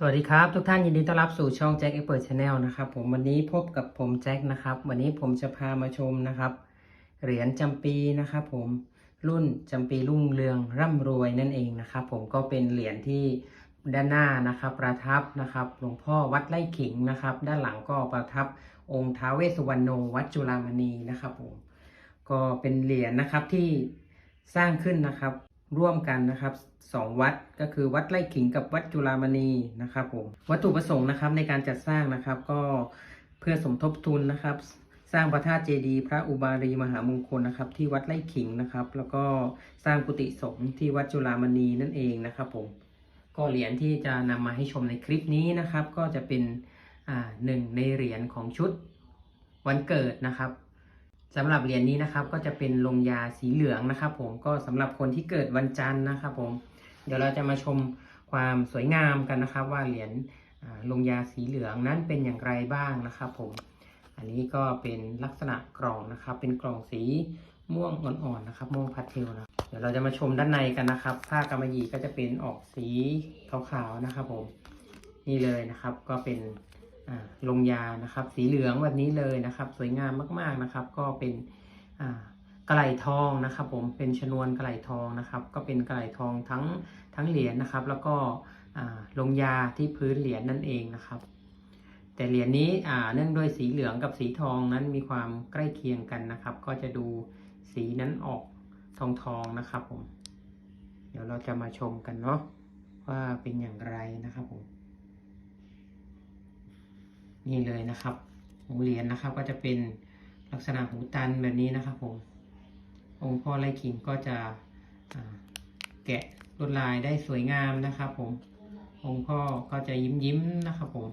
สวัสดีครับ ทุกท่านยินดีต้อนรับสู่ช่องแจ็คเอ็กเปิดชาแนลนะครับผมวันนี้พบกับผมแจ็คนะครับ วันนี้ผมจะพามาชมนะครับ เหรียญจำปีนะครับผมรุ่นจำปีรุ่งเรืองร่ำรวยนั่นเองนะครับ ผมก็เป็นเหรียญที่ด้านหน้านะครับ ประทับนะครับหลวงพ่อวัดไร่ขิงนะครับ ด้านหลังก็ประทับองค์ท้าเวสสุวรรณโนวัดจุฬามณีนะครับผมก็เป็นเหรียญนะครับที่สร้างขึ้นนะครับ ร่วมกันนะครับสองวัดก็คือวัดไร่ขิงกับวัดจุฬามณีนะครับผมวัตถุประสงค์นะครับในการจัดสร้างนะครับก็เพื่อสมทบทุนนะครับ สร้างพระธาตุเจดีย์พระอุบารีมหามงคลนะครับ ที่วัดไร่ขิงนะครับ แล้วก็สร้างกุฏิสงฆ์ที่วัดจุฬามณีนั่นเองนะครับผมก็เหรียญที่จะนำมาให้ชมในคลิปนี้นะครับ ก็จะเป็นหนึ่งในเหรียญของชุดวันเกิดนะครับ สำหรับเหรียญนี้นะครับก็จะเป็นลงยาสีเหลืองนะครับ ผมก็สำหรับคนที่เกิดวันจันทร์นะครับ ผม เดี๋ยวเราจะมาชมความสวยงามกันนะครับ ว่าเหรียญลงยาสีเหลืองนั้นเป็นอย่างไรบ้างนะครับ ผม อันนี้ก็เป็นลักษณะกล่องนะครับ เป็นกล่องสีม่วงอ่อนๆนะครับ ม่วงพาสเทลนะเดี๋ยวเราจะมาชมด้านในกันนะครับ ผ้ากำมะหยี่ก็จะเป็นออกสีขาวๆนะครับ ผมนี่เลยนะครับ ก็เป็น ลงยานะครับ สีเหลืองแบบนี้เลยนะครับ สวยงามมากๆนะครับ ก็เป็นกระไหลทองนะครับ ผมเป็นชนวนกระไหลทองนะครับ ก็เป็นกระไหลทองทั้งทั้งเหรียญนะครับ แล้วก็ลงยาที่พื้นเหรียญนั่นเองนะครับ แต่เหรียญนี้เนื่องด้วยสีเหลืองกับสีทองนั้นมีความใกล้เคียงกันนะครับ ก็จะดูสีนั้นออกทองทองนะครับผม เดี๋ยวเราจะมาชมกันเนาะว่าเป็นอย่างไรนะครับผม นี่เลยนะครับหูเหรียญนะครับก็จะเป็นลักษณะหูตันแบบนี้นะครับผมองค์พ่อไร่ขิงก็จะแกะลวดลายได้สวยงามนะครับผมองค์พ่อก็จะยิ้มยิ้มๆนะครับผม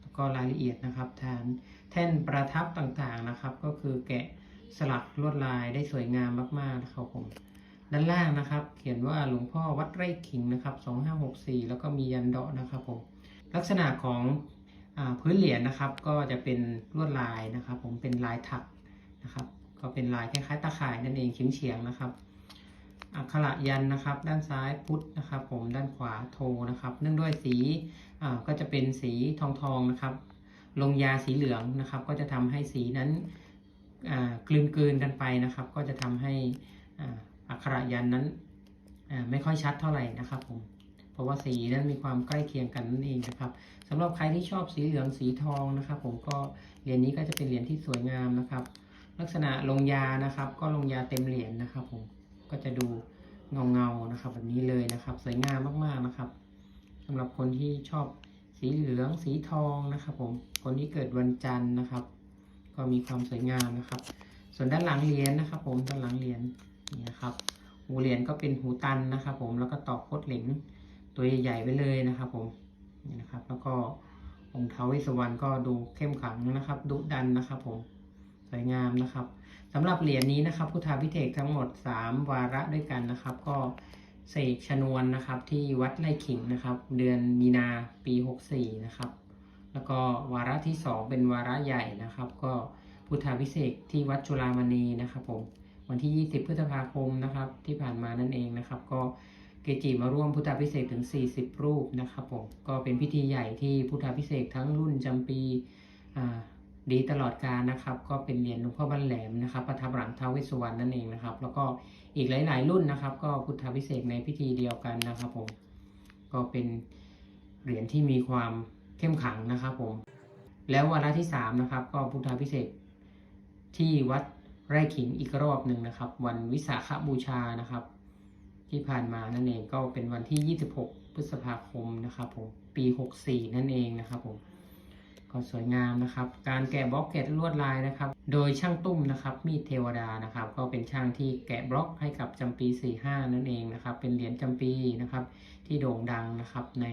แล้วก็รายละเอียดนะครับฐานแท่นประทับต่างๆนะครับ ก็คือแกะสลักลวดลายได้สวยงามมากๆนะครับผมด้านล่างนะครับ เขียนว่าหลวงพ่อวัดไร่ขิงนะครับ 2564 แล้วก็มียันเดาะนะครับผมลักษณะของ พื้นเหรียญนะครับก็จะเป็นลวดลายนะครับ ผมเป็นลายถักนะครับ ก็เป็นลายคล้ายๆตะข่ายนั่นเองเฉียงๆนะครับ อักขระยันนะครับ ด้านซ้ายพุทธนะครับ ผมด้านขวาโทนะครับ เนื่องด้วยสีก็จะเป็นสีทองทองๆนะครับ ลงยาสีเหลืองนะครับ ก็จะทำให้สีนั้นกลืนกลืนกันไปนะครับ ก็จะทำให้อักขระยันนั้นไม่ค่อยชัดเท่าไหร่นะครับผม ราะว่าสีนั้นมีความใกล้เคียงกันนั่นเองนะครับสำหรับใครที่ชอบสีเหลืองสีทองนะครับ ผมก็เหรียญนี้ก็จะเป็นเหรียญที่สวยงามนะครับ ลักษณะลงยานะครับ ก็ลงยาเต็มเหรียญนะครับ ผมก็จะดูเงาเงานะครับ แบบนี้เลยนะครับ สวยงามมากๆนะครับสำหรับคนที่ชอบสีเหลืองสีทองนะครับ ผมคนที่เกิดวันจันทร์นะครับ ก็มีความสวยงามนะครับ ส่วนด้านหลังเหรียญนะครับ ผมด้านหลังเหรียญนี่นะครับหูเหรียญก็เป็นหูตันนะครับ ผมแล้วก็ตอกโคดเหล็ง ตัวใหญ่ๆไปเลยนะครับผมนี่นะครับ แล้วก็องค์เท้าวเวสสุวรรณก็ดูเข้มขลังนะครับ ดุดันนะครับผมสวยงามนะครับสำหรับเหรียญนี้นะครับพุทธาพิเศษกทั้งหมด 3 วาระด้วยกันนะครับ ก็เสกชนวนนะครับที่วัดไร่ขิงนะครับ เดือนมีนาปี 64 นะครับ แล้วก็วาระที่ 2 เป็นวาระใหญ่นะครับ ก็พุทธาพิเศษที่วัดจุฬามณีนะครับผมวันที่ 20 พฤษภาคมนะครับที่ผ่านมานั่นเองนะครับ ก็ เกจิมาร่วมพุทธาพิเศษถึง 40 รูปนะครับผมก็เป็นพิธีใหญ่ที่พุทธาพิเศษทั้งรุ่นจำปีดีตลอดกาลนะครับ ก็เป็นเหรียญหลวงพ่อบ้านแหลมนะครับ ประทับหลังท้าวเวสสุวรรณนั่นเองนะครับ แล้วก็อีกหลาย ๆ รุ่นนะครับ ก็พุทธาพิเศษในพิธีเดียวกันนะครับผมก็เป็นเหรียญที่มีความเข้มขังนะครับผมแล้ววาระที่3นะครับก็พุทธาพิเศษที่วัดไร่ขิงอีกรอบหนึ่งนะครับ วันวิสาขบูชานะครับ ที่ผ่านมานั่นเองก็เป็นวันที่ 26 พฤษภาคมนะครับผมปี 64 นั่นเองนะครับผมก็สวยงามนะครับ การแกะบล็อกเก็ตลวดลายนะครับ โดยช่างตุ้มนะครับ มีเทวดานะครับ ก็เป็นช่างที่แกะบล็อกให้กับจำปี 45 นั่นเองนะครับ เป็นเหรียญจำปีนะครับ ที่โด่งดังนะครับใน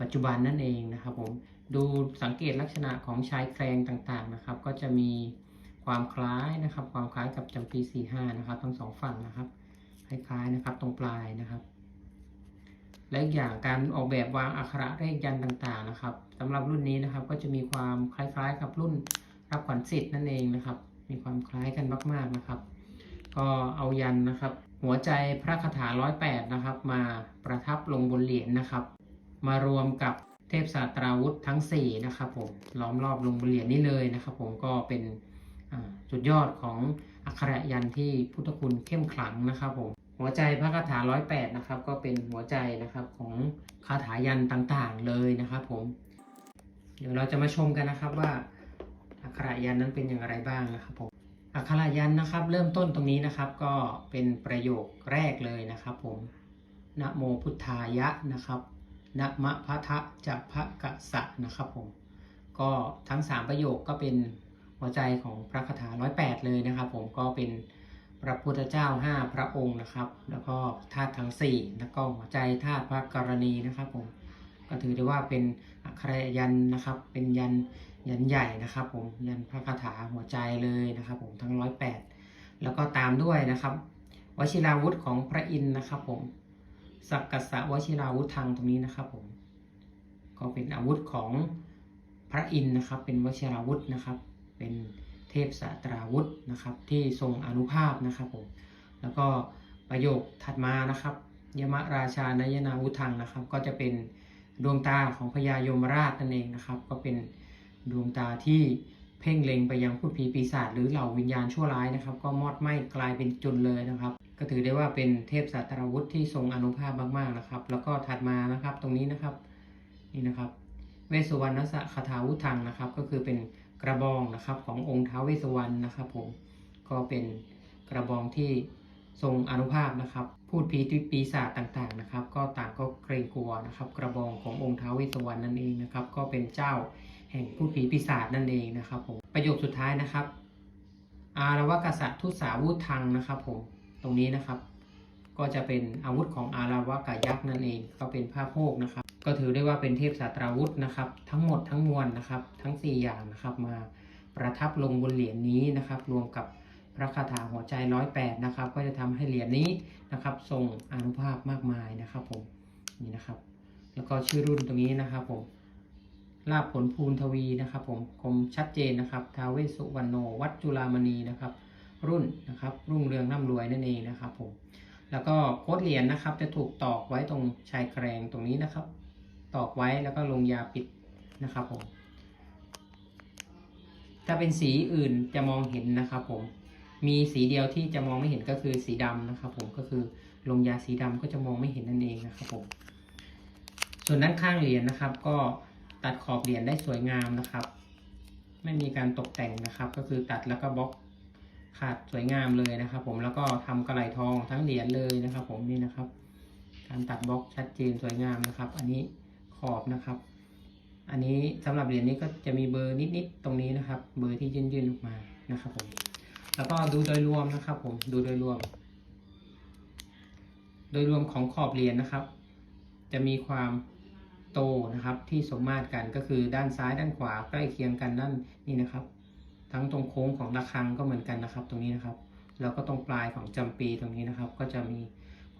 ปัจจุบันนั่นเองนะครับผมดูสังเกตลักษณะของชายแครงต่างๆนะครับ ก็จะมีความคล้ายนะครับ ความคล้ายกับจำปี 45 นะครับ ทั้งสองฝั่งนะครับ คล้ายๆนะครับ ตรงปลายนะครับ และอีกอย่างการออกแบบวางอักขระเลขยันต่างๆนะครับสำหรับรุ่นนี้นะครับ ก็จะมีความคล้ายๆ กับรุ่นรับขวัญสิทธิ์นั่นเองนะครับ มีความคล้ายกันมาก ๆนะครับ ก็เอายันนะครับ หัวใจพระคาถาร้อยแปดนะครับ มาประทับลงบนเหรียญนะครับ มารวมกับเทพศาสตราวุธทั้ง 4 นะครับผมล้อมรอบลงบนเหรียญนี้เลยนะครับ ผมก็เป็นจุดยอดของอักขระยันที่พุทธคุณเข้มขลังนะครับผม หัวใจพระคาถาร้อยแปดนะครับ ก็เป็นหัวใจนะครับของคาถายันต่างๆเลยนะครับผม เดี๋ยวเราจะมาชมกันนะครับว่าอักขระยันนั้นเป็นอย่างไรบ้างนะครับผมอักขระยันนะครับ เริ่มต้นตรงนี้นะครับ ก็เป็นประโยคแรกเลยนะครับ ผมนะโมพุทธายะนะครับนะมะพะทะจะพะกะสะนะครับผมก็ทั้ง 3 ประโยคก็เป็นหัวใจของพระคาถาร้อยแปดเลยนะครับ ผมก็เป็น พระพุทธเจ้า 5 พระองค์นะครับ แล้วก็ธาตุทั้ง 4 แล้วก็หัวใจธาตุพระกรณีนะครับผมก็ถือได้ว่าเป็นอักขระยันนะครับ เป็นยันยันใหญ่นะครับ ผมยันพระคาถาหัวใจเลยนะครับ ผมทั้งร้อยแปดแล้วก็ตามด้วยนะครับวชิราวุธของพระอินทร์นะครับ ผมสักกษะวชิราวุธทางตรงนี้นะครับ ผม ก็เป็นอาวุธของพระอินทร์นะครับ เป็นวชิราวุธนะครับ เป็น เทพสตราวุธนะครับ ที่ทรงอนุภาพนะครับผมแล้วก็ประโยคถัดมานะครับ ยมราชานยนาวุธังนะครับ ก็จะเป็นดวงตาของพญายมราชนั่นเองนะครับ ก็เป็นดวงตาที่เพ่งเล็งไปยังผู้ผีปีศาจหรือเหล่าวิญญาณชั่วร้ายนะครับ ก็มอดไหม้กลายเป็นจุนเลยนะครับ ก็ถือได้ว่าเป็นเทพสตราวุธที่ทรงอนุภาพมากๆนะครับ แล้วก็ถัดมานะครับตรงนี้นะครับนี่นะครับ เวสสุวรรณสะคาถาวุธังนะครับ ก็คือเป็น กระบองนะครับขององค์ท้าวเวสวรรณนะครับผมก็เป็นกระบองที่ทรงอนุภาพนะครับ พูดผีปีศาจต่างๆนะครับ ก็ต่างก็เกรงกลัวนะครับ กระบองขององค์ท้าวเวสวรรณนั่นเองนะครับ ก็เป็นเจ้าแห่งพูดผีปีศาจนั่นเองนะครับผมประโยคสุดท้ายนะครับ อารวกษัตริย์ทุสาวุธังนะครับผมตรงนี้นะครับ ก็จะเป็นอาวุธของอาราวกายักษ์นั่นเอง ก็เป็นผ้าโพกนะครับ ก็ถือได้ว่าเป็นเทพสาตราวุธนะครับ ทั้งหมดทั้งมวลนะครับ ทั้ง 4 อย่างนะครับ มาประทับลงบนเหรียญนี้นะครับ รวมกับพระคาถาหัวใจร้อยแปดนะครับ ก็จะทำให้เหรียญนี้นะครับทรงอนุภาพมากมายนะครับผมนี่นะครับ แล้วก็ชื่อรุ่นตรงนี้นะครับผมลาบผลภูนทวีนะครับผมคมชัดเจนนะครับทาวเวสสุวรรณโนวัดจุฬามณีนะครับ รุ่นนะครับ รุ่งเรืองร่ำรวยนั่นเองนะครับผมแล้วก็โค้ดเหรียญนะครับ จะถูกตอกไว้ตรงชายแกรงตรงนี้นะครับ ตอกไว้แล้วก็ลงยาปิดนะครับผม ถ้าเป็นสีอื่นจะมองเห็นนะครับผม มีสีเดียวที่จะมองไม่เห็นก็คือสีดำนะครับผมก็คือลงยาสีดำก็จะมองไม่เห็นนั่นเองนะครับผม ส่วนด้านข้างเหรียญนะครับ ก็ตัดขอบเหรียญได้สวยงามนะครับ ไม่มีการตกแต่งนะครับ ก็คือตัดแล้วก็บล็อกขาดสวยงามเลยนะครับผมแล้วก็ทำกระไหลทองทั้งเหรียญเลยนะครับ ผมนี่นะครับ การตัดบล็อกชัดเจนสวยงามนะครับ อันนี้ ขอบนะครับ อันนี้สำหรับเหรียญนี้ก็จะมีเบอร์นิดๆตรงนี้นะครับ เบอร์ที่ยื่นๆออกมานะครับผมแล้วก็ดูโดยรวมนะครับ ผมดูโดยรวม โดยรวมของขอบเหรียญนะครับ จะมีความโตนะครับที่สมมาตรกันก็คือด้านซ้ายด้านขวาใกล้เคียงกันนั่นนี่นะครับ ทั้งตรงโค้งของระฆังก็เหมือนกันนะครับ ตรงนี้นะครับ แล้วก็ตรงปลายของจำปีตรงนี้นะครับ ก็จะมี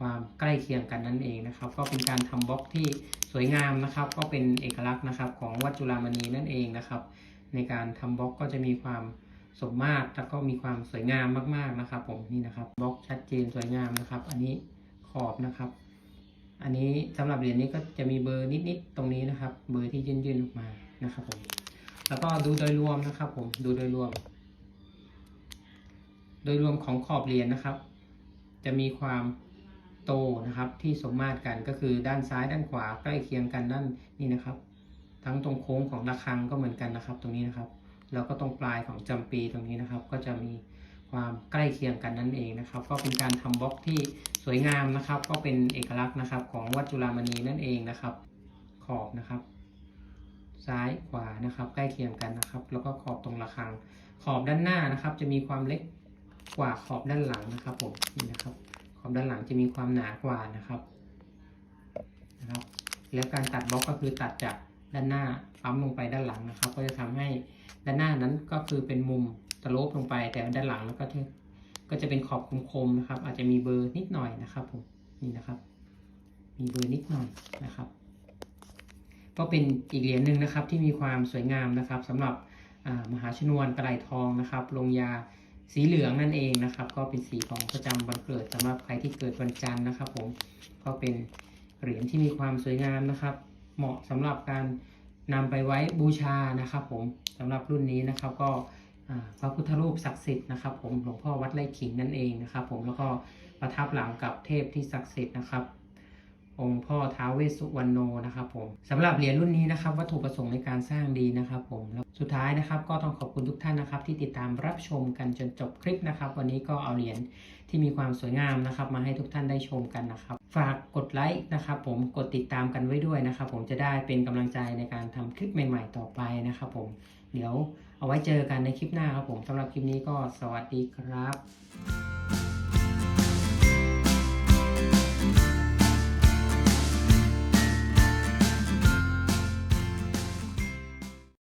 ความใกล้เคียงกันนั่นเองนะครับ ก็เป็นการทำบล็อกที่สวยงามนะครับ ก็เป็นเอกลักษณ์นะครับของวัดจุฬามณีนั่นเองนะครับ ในการทำบล็อกก็จะมีความสมมาตรแล้วก็มีความสวยงามมากๆนะครับ ผมนี่นะครับบล็อกชัดเจนสวยงามนะครับ อันนี้ขอบนะครับ อันนี้สำหรับเหรียญนี้ก็จะมีเบอร์นิดๆตรงนี้นะครับ เบอร์ที่ยื่นๆออกมานะครับผมแล้วก็ดูโดยรวมนะครับ ผมดูโดยรวม โดยรวมของขอบเหรียญนะครับ จะมีความ โตนะครับ ที่สมมาตรกันก็คือด้านซ้ายด้านขวาใกล้เคียงกันนั่นนี่นะครับ ทั้งตรงโค้งของระฆังก็เหมือนกันนะครับ ตรงนี้นะครับ แล้วก็ตรงปลายของจำปีตรงนี้นะครับ ก็จะมีความใกล้เคียงกันนั่นเองนะครับ ก็เป็นการทำบล็อกที่สวยงามนะครับ ก็เป็นเอกลักษณ์นะครับของวัดจุฬามณีนั่นเองนะครับ ขอบนะครับ ซ้ายขวานะครับ ใกล้เคียงกันนะครับ แล้วก็ขอบตรงระฆัง ขอบด้านหน้านะครับ จะมีความเล็กกว่าขอบด้านหลังนะครับผมนี่นะครับ ขอบด้านหลังจะมีความหนากว่านะครับนะครับ แล้วการตัดบล็อกก็คือตัดจากด้านหน้าปั๊มลงไปด้านหลังนะครับ ก็จะทำให้ด้านหน้านั้นก็คือเป็นมุมสโลปลงไป แต่ด้านหลังแล้วก็จะก็จะเป็นขอบคมๆนะครับ อาจจะมีเบอร์นิดหน่อยนะครับผมนี่นะครับ มีเบอร์นิดหน่อยนะครับ ก็เป็นอีกเหรียญหนึ่งนะครับที่มีความสวยงามนะครับสำหรับมหาชนวนกระไหลทองนะครับ ลงยา สีเหลืองนั่นเองนะครับ ก็เป็นสีของประจำวันเกิดสำหรับใครที่เกิดวันจันทร์นะครับ ผมก็เป็นเหรียญที่มีความสวยงามนะครับ เหมาะสำหรับการนำไปไว้บูชานะครับ ผมสำหรับรุ่นนี้นะครับก็พระพุทธรูปศักดิ์สิทธิ์นะครับ ผมหลวงพ่อวัดไร่ขิงนั่นเองนะครับ ผมแล้วก็ประทับหลังกับเทพที่ศักดิ์สิทธิ์นะครับ องค์พ่อท้าวเวสสุวรรณโนนะครับผมสำหรับเหรียญรุ่นนี้นะครับ วัตถุประสงค์ในการสร้างดีนะครับผมแล้วสุดท้ายนะครับ ก็ต้องขอบคุณทุกท่านนะครับ ที่ติดตามรับชมกันจนจบคลิปนะครับ วันนี้ก็เอาเหรียญที่มีความสวยงามนะครับ มาให้ทุกท่านได้ชมกันนะครับ ฝากกดไลค์นะครับ ผมกดติดตามกันไว้ด้วยนะครับ ผมจะได้เป็นกำลังใจในการทำคลิปใหม่ ๆ ต่อไปนะครับ ผมเดี๋ยวเอาไว้เจอกันในคลิปหน้าครับผมสำหรับคลิปนี้ก็สวัสดีครับ